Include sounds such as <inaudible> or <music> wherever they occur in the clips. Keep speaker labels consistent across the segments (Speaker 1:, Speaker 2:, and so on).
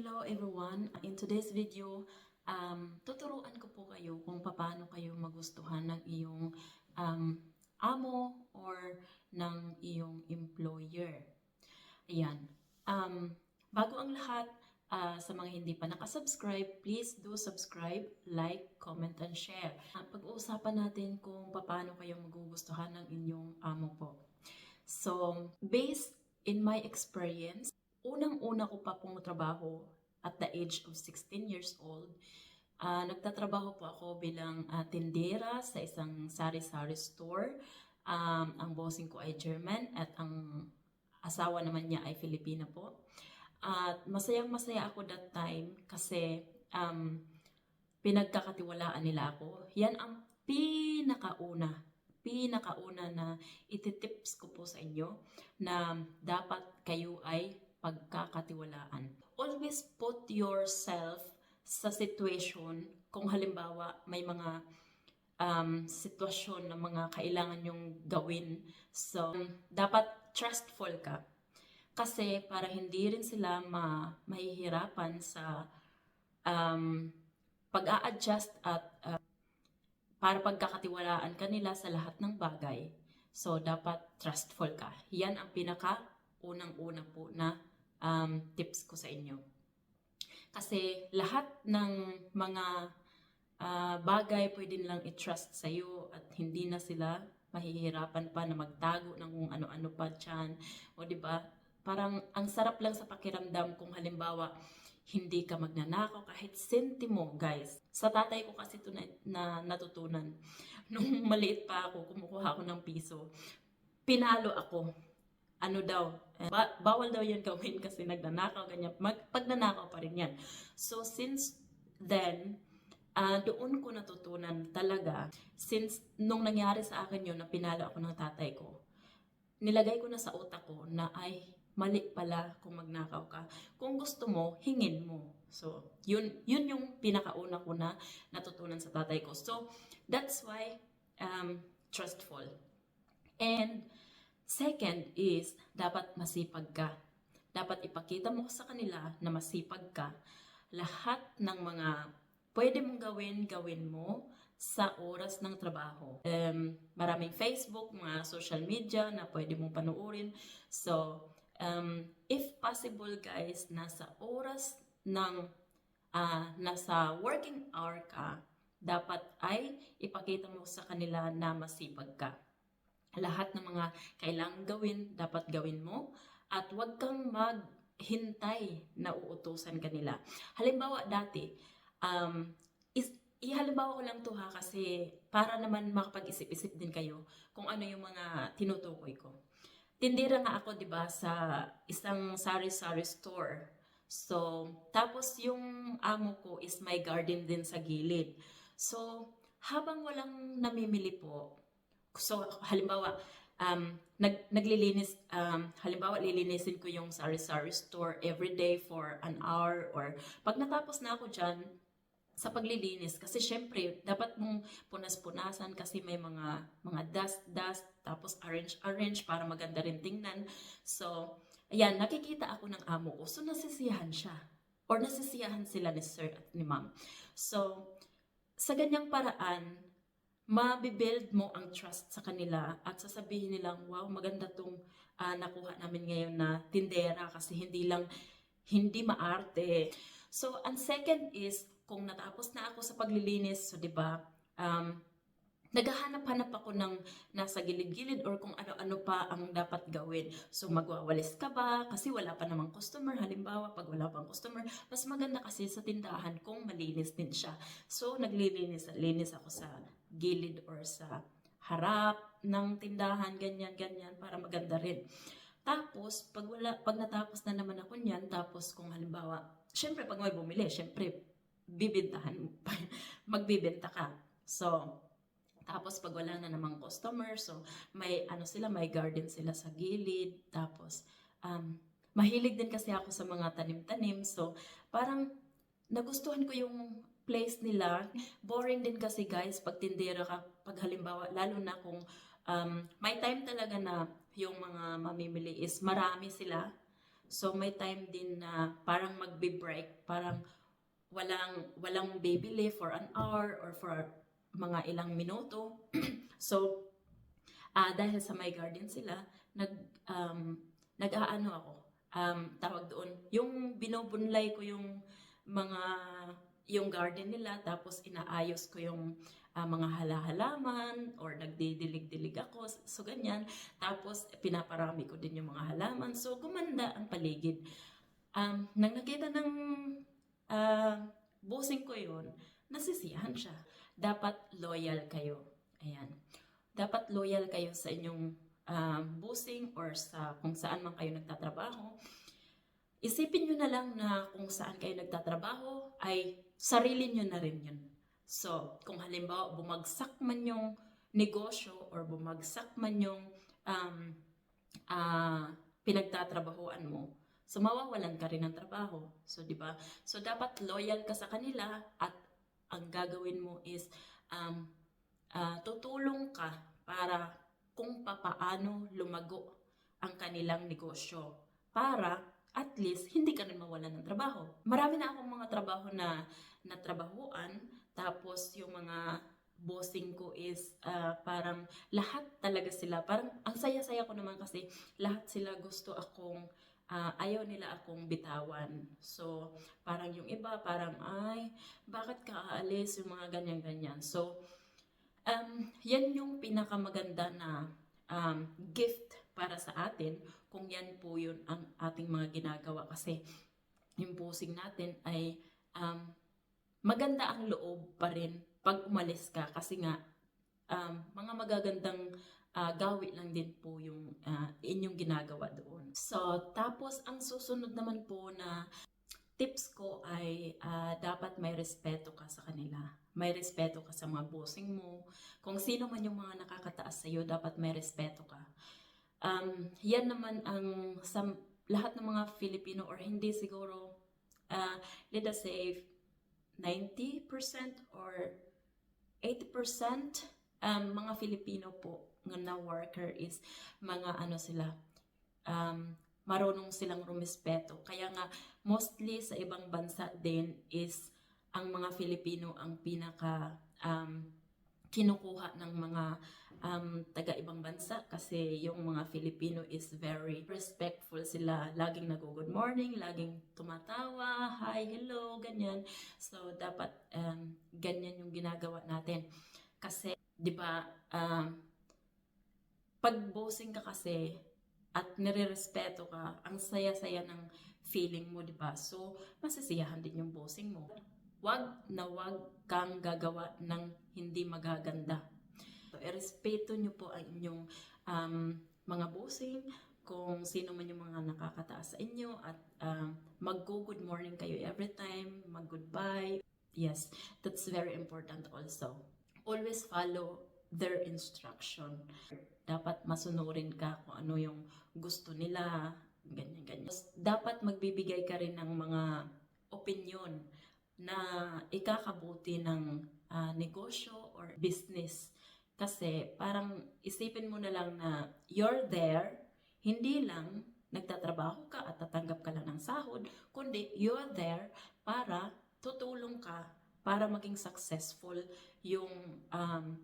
Speaker 1: hello everyone. In today's video, um, tuturuan ko po kayo kung paano kayo magustuhan ng iyong um, amo or ng iyong employer. Ayan. Um, bago ang lahat, ah, sa mga hindi pa nakasubscribe, please do subscribe, like, comment, and share. Ah, pag-uusapan natin kung paano kayo magugustuhan ng inyong amo po. So, based in my experience, unang-una ko pa pong trabaho at the age of 16 years old, ah, nagtatrabaho po ako bilang ah, tindera sa isang sari-sari store. Um, ang bossing ko ay German at ang asawa naman niya ay Filipina po. At masayang masaya ako that time kasi um, pinagkakatiwalaan nila ako. Yan ang pinakauna, pinakauna na ititips ko po sa inyo na dapat kayo ay pagkakatiwalaan. Always put yourself sa situation kung halimbawa may mga um, sitwasyon na mga kailangan yung gawin. So, dapat trustful ka. Kasi para hindi rin sila ma mahihirapan sa um, pag-a-adjust at uh, para pagkakatiwalaan kanila sa lahat ng bagay. So, dapat trustful ka. Yan ang pinaka unang-una po na um, tips ko sa inyo. Kasi lahat ng mga ah, bagay pwede nilang i-trust sa iyo at hindi na sila mahihirapan pa na magtago ng kung ano-ano pa dyan. O di ba Parang ang sarap lang sa pakiramdam kung halimbawa hindi ka magnanakaw kahit sentimo, guys. Sa tatay ko kasi ito na, na natutunan. Nung <laughs> maliit pa ako, kumukuha ako ng piso. Pinalo ako. Ano daw, eh, ba- bawal daw yan gawin <laughs> kasi nagnanakaw, ganyan. Mag, pagnanakaw pa rin yan. So, since then, ah, doon ko natutunan talaga, since nung nangyari sa akin yun, na pinalo ako ng tatay ko, nilagay ko na sa utak ko na ay mali pala kung magnakaw ka. Kung gusto mo, hingin mo. So, yun, yun yung pinakauna ko na natutunan sa tatay ko. So, that's why um, trustful. And second is, dapat masipag ka. Dapat ipakita mo sa kanila na masipag ka. Lahat ng mga pwede mong gawin, gawin mo sa oras ng trabaho. Um, maraming Facebook, mga social media na pwede mong panuorin. So, um, if possible guys, nasa oras ng ah, nasa working hour ka, dapat ay ipakita mo sa kanila na masipag ka. Lahat ng mga kailangang gawin, dapat gawin mo at huwag kang maghintay na uutusan kanila. Halimbawa dati, um, is, ihalimbawa ko lang to ha kasi para naman makapag-isip-isip din kayo kung ano yung mga tinutukoy ko tindera nga ako, 'di ba, sa isang sari-sari store. So, tapos yung amo ko is may garden din sa gilid. So, habang walang namimili po, so halimbawa, um, nag, naglilinis, um, halimbawa lilinisin ko yung sari-sari store every day for an hour or pag natapos na ako dyan, sa paglilinis kasi syempre dapat mong punas-punasan kasi may mga mga dust dust tapos arrange arrange para maganda rin tingnan. So ayan nakikita ako ng amo ko. So nasisiyahan siya or nasisiyahan sila ni sir at ni ma'am. So sa ganyang paraan mabibuild mo ang trust sa kanila at sasabihin nilang wow maganda tong ah, nakuha namin ngayon na tindera kasi hindi lang hindi maarte so ang second is kung natapos na ako sa paglilinis, so 'di ba? Um, naghahanap-hanap ako ng nasa gilid-gilid or kung ano-ano pa ang dapat gawin. So magwawalis ka ba? Kasi wala pa namang customer. Halimbawa, pag wala pang customer, mas maganda kasi sa tindahan kung malinis din siya. So naglilinis, linis ako sa gilid or sa harap ng tindahan, ganyan, ganyan, para maganda rin. Tapos, pag, wala, pag natapos na naman ako niyan, tapos kung halimbawa, syempre pag may bumili, syempre bibentahan mo <laughs> ka. So, tapos pag wala na namang customer, so may ano sila, may garden sila sa gilid. Tapos, um, mahilig din kasi ako sa mga tanim-tanim. So, parang nagustuhan ko yung place nila. Boring din kasi guys, pag tindera ka, pag halimbawa, lalo na kung um, may time talaga na yung mga mamimili is marami sila. So may time din na parang magbe-break, parang walang walang baby leave for an hour or for mga ilang minuto. <clears throat> so ah dahil sa my garden sila, nag um, nag-aano ako. Um, tawag doon, yung binubunlay ko yung mga yung garden nila tapos inaayos ko yung ah, mga hala-halaman or nagdidilig-dilig ako so ganyan. Tapos pinaparami ko din yung mga halaman. So gumanda ang paligid. Um, nang nakita ng ah, bossing ko yun nasisiyahan siya. Dapat loyal kayo. Ayan. Dapat loyal kayo sa inyong um, bossing or sa kung saan man kayo nagtatrabaho. Isipin nyo na lang na kung saan kayo nagtatrabaho ay sarili nyo na rin yun. So, kung halimbawa bumagsak man yung negosyo or bumagsak man yung um, ah, pinagtatrabahoan mo, so mawawalan ka rin ng trabaho. So, di ba? So, dapat loyal ka sa kanila at ang gagawin mo is um, ah, tutulong ka para kung papaano lumago ang kanilang negosyo para at least hindi ka rin mawalan ng trabaho. Marami na akong mga trabaho na natrabahuan. Tapos yung mga bossing ko is ah, parang lahat talaga sila parang ang saya-saya ko naman kasi lahat sila gusto akong ah, ayaw nila akong bitawan. So parang yung iba parang ay bakit ka aalis? Yung mga ganyan-ganyan. So um, yan yung pinakamaganda na um, gift para sa atin kung yan po yun ang ating mga ginagawa kasi yung posing natin ay um, maganda ang loob pa rin pag umalis ka kasi nga um, mga magagandang ah, gawi lang din po yung ah, inyong ginagawa doon. So, tapos ang susunod naman po na tips ko ay ah, dapat may respeto ka sa kanila. May respeto ka sa mga bossing mo. Kung sino man yung mga nakakataas sa iyo, dapat may respeto ka. Um, yan naman ang sa lahat ng mga Filipino or hindi siguro uh, let us say 90% or 80% um, mga Filipino po na worker is mga ano sila um, marunong silang rumispeto. Kaya nga mostly sa ibang bansa din is ang mga Filipino ang pinaka um, kinukuha ng mga um, taga ibang bansa kasi yung mga Filipino is very respectful sila. Laging nag-good morning, laging tumatawa, hi, hello, ganyan. So, dapat um, ganyan yung ginagawa natin. Kasi, di ba, um, pag bossing ka kasi at nire-respeto ka, ang saya-saya ng feeling mo, di ba? So, masisiyahan din yung bossing mo. Wag na wag kang gagawa ng hindi magaganda. So, irespeto nyo po ang inyong um, mga bossing, kung sino man yung mga nakakataas sa inyo at um, mag-good morning kayo every time, mag-goodbye. Yes, that's very important also. Always follow their instruction. Dapat masunurin ka kung ano yung gusto nila, ganyan, ganyan. Dapat magbibigay ka rin ng mga opinion na ikakabuti ng ah, negosyo or business. Kasi parang isipin mo na lang na you're there, hindi lang nagtatrabaho ka at tatanggap ka lang ng sahod, kundi you're there para tutulong ka para maging successful yung um,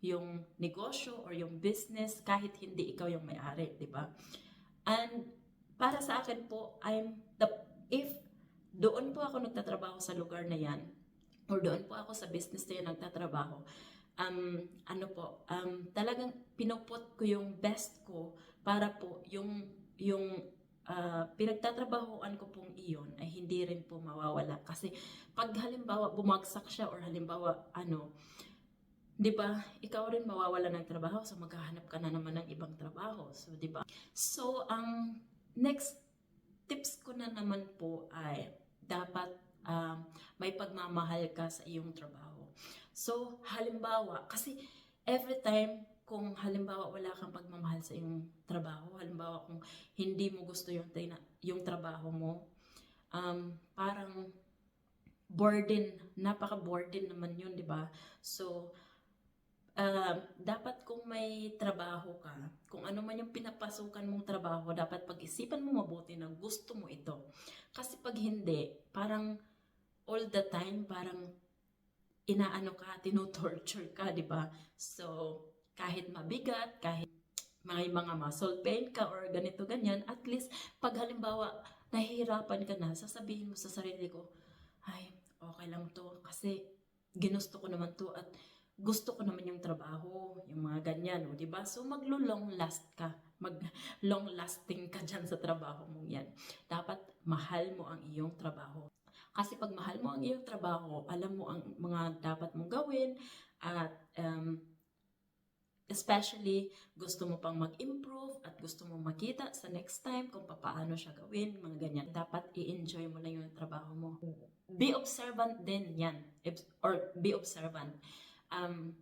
Speaker 1: yung negosyo or yung business kahit hindi ikaw yung may-ari, di ba? And para sa akin po, I'm the if doon po ako nagtatrabaho sa lugar na yan or doon po ako sa business na yan nagtatrabaho, um, ano po, um, talagang pinuput ko yung best ko para po yung yung ah, pinagtatrabahoan ko pong iyon ay hindi rin po mawawala. Kasi pag halimbawa bumagsak siya or halimbawa ano, 'di ba? Ikaw rin mawawala ng trabaho so maghahanap ka na naman ng ibang trabaho. So 'di ba? So ang next tips ko na naman po ay um, may pagmamahal ka sa iyong trabaho. So halimbawa kasi every time kung halimbawa wala kang pagmamahal sa iyong trabaho, halimbawa kung hindi mo gusto yung yung trabaho mo, um, parang burden, napaka-burden naman yun, di ba? So, um, dapat kung may trabaho ka, kung ano man yung pinapasukan mong trabaho, dapat pag-isipan mo mabuti na gusto mo ito. Kasi pag hindi, parang all the time, parang inaano ka, tinutorture ka, di ba? So, kahit mabigat, kahit may mga muscle pain ka or ganito ganyan, at least pag halimbawa nahihirapan ka na, sasabihin mo sa sarili ko, ay, okay lang to kasi ginusto ko naman to at gusto ko naman yung trabaho, yung mga ganyan, o, di ba? So, maglo-long last ka. Mag long lasting ka dyan sa trabaho mong yan. Dapat mahal mo ang iyong trabaho. Kasi pag mahal mo ang iyong trabaho, alam mo ang mga dapat mong gawin at um, especially gusto mo pang mag-improve at gusto mo makita sa next time kung paano siya gawin, mga ganyan. Dapat i-enjoy mo lang yung trabaho mo. Be observant din yan. Or be observant. Um,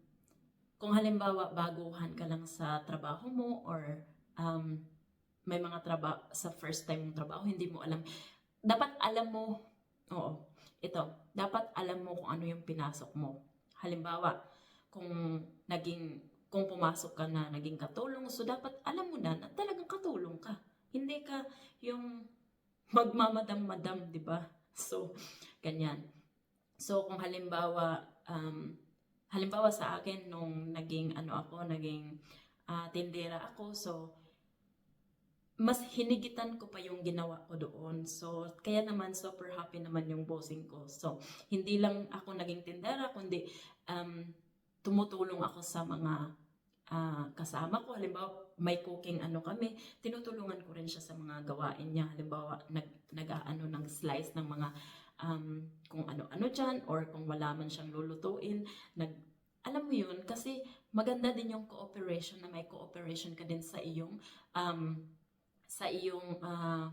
Speaker 1: kung halimbawa baguhan ka lang sa trabaho mo or um, may mga trabaho sa first time mong trabaho, hindi mo alam. Dapat alam mo, oo, ito, dapat alam mo kung ano yung pinasok mo. Halimbawa, kung naging kung pumasok ka na naging katulong, so dapat alam mo na na talagang katulong ka. Hindi ka yung magmamadam-madam, di ba? <laughs> So, ganyan. So, kung halimbawa, um, halimbawa sa akin, nung naging, ano ako, naging ah, tindera ako, so, mas hinigitan ko pa yung ginawa ko doon. So, kaya naman super happy naman yung bossing ko. So, hindi lang ako naging tindera, kundi um, tumutulong ako sa mga ah, kasama ko. Halimbawa, may cooking ano kami, tinutulungan ko rin siya sa mga gawain niya. Halimbawa, nag, nag-ano ng slice ng mga um, kung ano-ano dyan or kung wala man siyang lulutuin. Nag, alam mo yun, kasi maganda din yung cooperation na may cooperation ka din sa iyong um, sa iyong ah,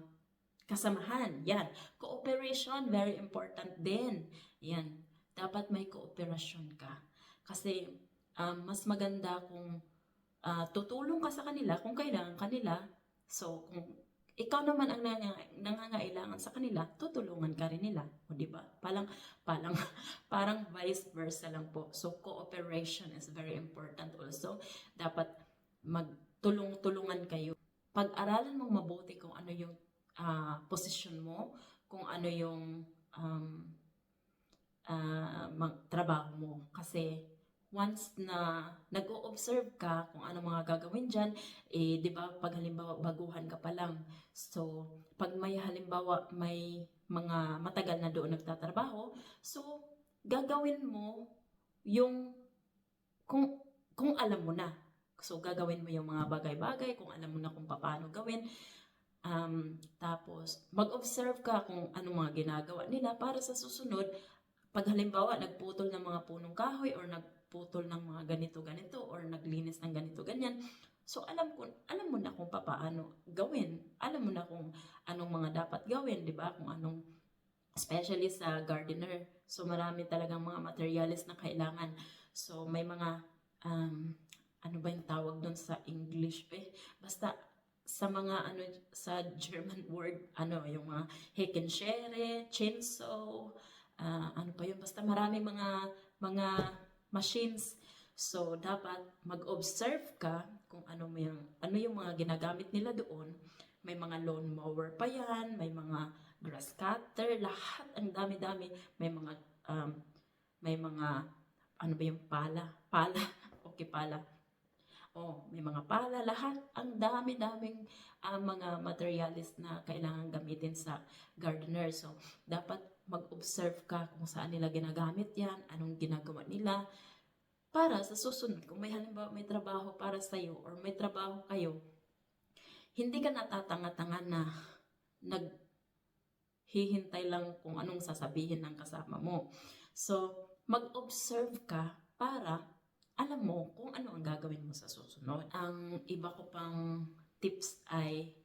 Speaker 1: kasamahan. Yan. Cooperation, very important din. Yan. Dapat may cooperation ka. Kasi um, mas maganda kung ah, tutulong ka sa kanila kung kailangan kanila. So, kung ikaw naman ang nanga- nangangailangan sa kanila, tutulungan ka rin nila. O, di ba? Parang, parang, <laughs> parang vice versa lang po. So, cooperation is very important also. Dapat magtulong-tulungan kayo. Pag-aralan mong mabuti kung ano yung ah, posisyon mo, kung ano yung um, ah, mag- trabaho mo. Kasi once na nag-o-observe ka kung ano mga gagawin dyan, eh, di ba, pag halimbawa baguhan ka pa lang. So, pag may halimbawa may mga matagal na doon nagtatrabaho, so, gagawin mo yung kung kung alam mo na. So, gagawin mo yung mga bagay-bagay, kung alam mo na kung paano gawin. Um, tapos, mag-observe ka kung ano mga ginagawa nila para sa susunod, pag halimbawa nagputol ng mga punong kahoy or nagputol ng mga ganito-ganito or naglinis ng ganito-ganyan, so alam ko alam mo na kung paano gawin. Alam mo na kung anong mga dapat gawin, 'di ba? Kung anong especially sa gardener. So marami talagang mga materials na kailangan. So may mga um, ano ba yung tawag doon sa English eh? Basta sa mga ano sa German word ano yung mga Heckenschere, chainsaw, ah, ano pa yun? Basta marami mga mga machines. So dapat mag-observe ka kung ano yung ano yung mga ginagamit nila doon. May mga lawn mower pa yan may mga grass cutter lahat ang dami-dami. May mga um, may mga ano ba yung pala? Pala? <laughs> Okay pala Oh, may mga pala, lahat. Ang dami-daming ah, mga materials na kailangan gamitin sa gardener. So, dapat mag-observe ka kung saan nila ginagamit yan, anong ginagawa nila. Para sa susunod, kung may halimbawa may trabaho para sa iyo or may trabaho kayo, hindi ka natatanga-tanga na naghihintay lang kung anong sasabihin ng kasama mo. So, mag-observe ka para alam mo kung ano ang gagawin mo sa susunod. Ang iba ko pang tips ay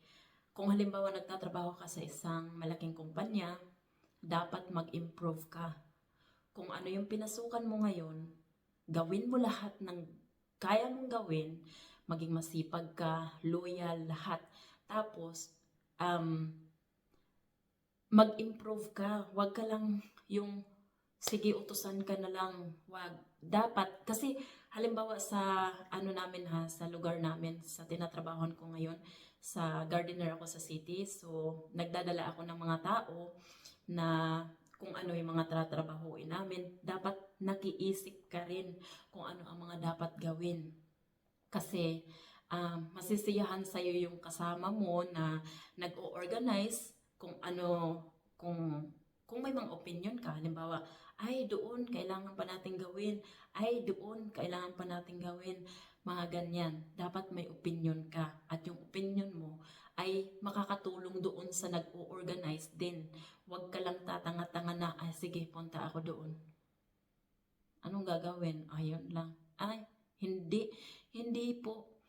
Speaker 1: kung halimbawa nagtatrabaho ka sa isang malaking kumpanya, dapat mag-improve ka. Kung ano yung pinasukan mo ngayon, gawin mo lahat ng kaya mong gawin, maging masipag ka, loyal, lahat. Tapos, um, mag-improve ka. Huwag ka lang yung, sige, utusan ka na lang. Wag. Dapat, kasi halimbawa sa ano namin ha, sa lugar namin, sa tinatrabahoan ko ngayon, sa gardener ako sa city. So, nagdadala ako ng mga tao na kung ano yung mga tatrabahuin namin. Dapat nakiisip ka rin kung ano ang mga dapat gawin. Kasi, um, masisiyahan sa'yo yung kasama mo na nag-o-organize kung ano, kung, kung may mga opinion ka. Halimbawa, ay doon kailangan pa natin gawin, ay doon kailangan pa natin gawin, mga ganyan. Dapat may opinion ka at yung opinion mo ay makakatulong doon sa nag-o-organize din. Huwag ka lang tatanga-tanga na, ay sige, punta ako doon. Anong gagawin? Ayun lang. Ay, hindi, hindi po.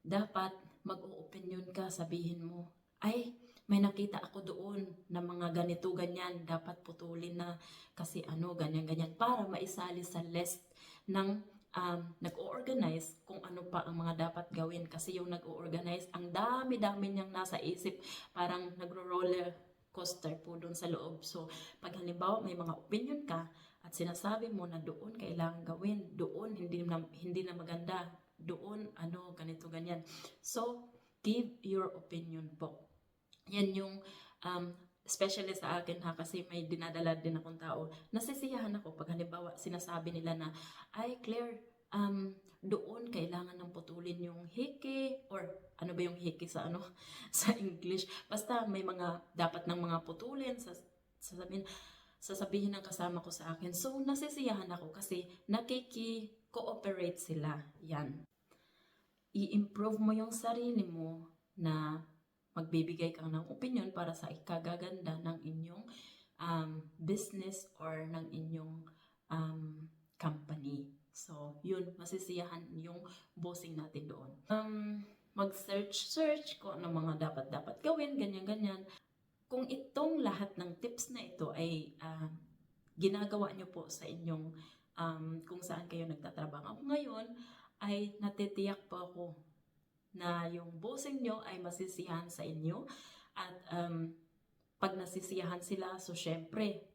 Speaker 1: Dapat mag-o-opinion ka, sabihin mo, ay, may nakita ako doon na mga ganito, ganyan, dapat putulin na kasi ano, ganyan, ganyan, para maisali sa list ng um, nag-o-organize kung ano pa ang mga dapat gawin. Kasi yung nag-o-organize, ang dami-dami niyang nasa isip, parang nagro-roller coaster po doon sa loob. So, pag halimbawa may mga opinion ka at sinasabi mo na doon kailangan gawin, doon hindi na, hindi na maganda, doon ano, ganito, ganyan. So, give your opinion po. Yan yung um, especially sa akin ha kasi may dinadala din akong tao. Nasisiyahan ako pag halimbawa sinasabi nila na ay Claire um, doon kailangan ng putulin yung hiki or ano ba yung hiki sa ano <laughs> sa English. Basta may mga dapat ng mga putulin sa sasabihin sasabihin ng kasama ko sa akin. So nasisiyahan ako kasi nakiki-cooperate sila. Yan. I-improve mo yung sarili mo na magbibigay ka ng opinion para sa ikagaganda ng inyong um, business or ng inyong um, company. So, yun, masisiyahan yung bossing natin doon. Um, mag-search-search kung ano mga dapat-dapat gawin, ganyan-ganyan. Kung itong lahat ng tips na ito ay um, ginagawa nyo po sa inyong um, kung saan kayo nagtatrabaho ngayon, ay natitiyak po ako na yung bossing nyo ay masisiyahan sa inyo at um, pag nasisiyahan sila, so syempre,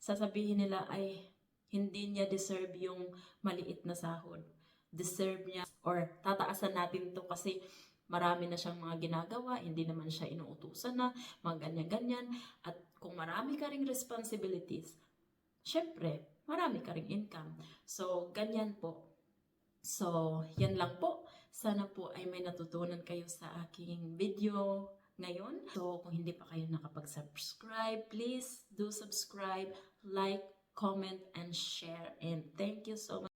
Speaker 1: sasabihin nila ay hindi niya deserve yung maliit na sahod. Deserve niya or tataasan natin to kasi marami na siyang mga ginagawa, hindi naman siya inuutusan na, mga ganyan-ganyan. At kung marami ka ring responsibilities, syempre, marami ka ring income. So, ganyan po. So, yan lang po. Sana po ay may natutunan kayo sa aking video ngayon. So, kung hindi pa kayo nakapag-subscribe, please do subscribe, like, comment, and share. And thank you so much.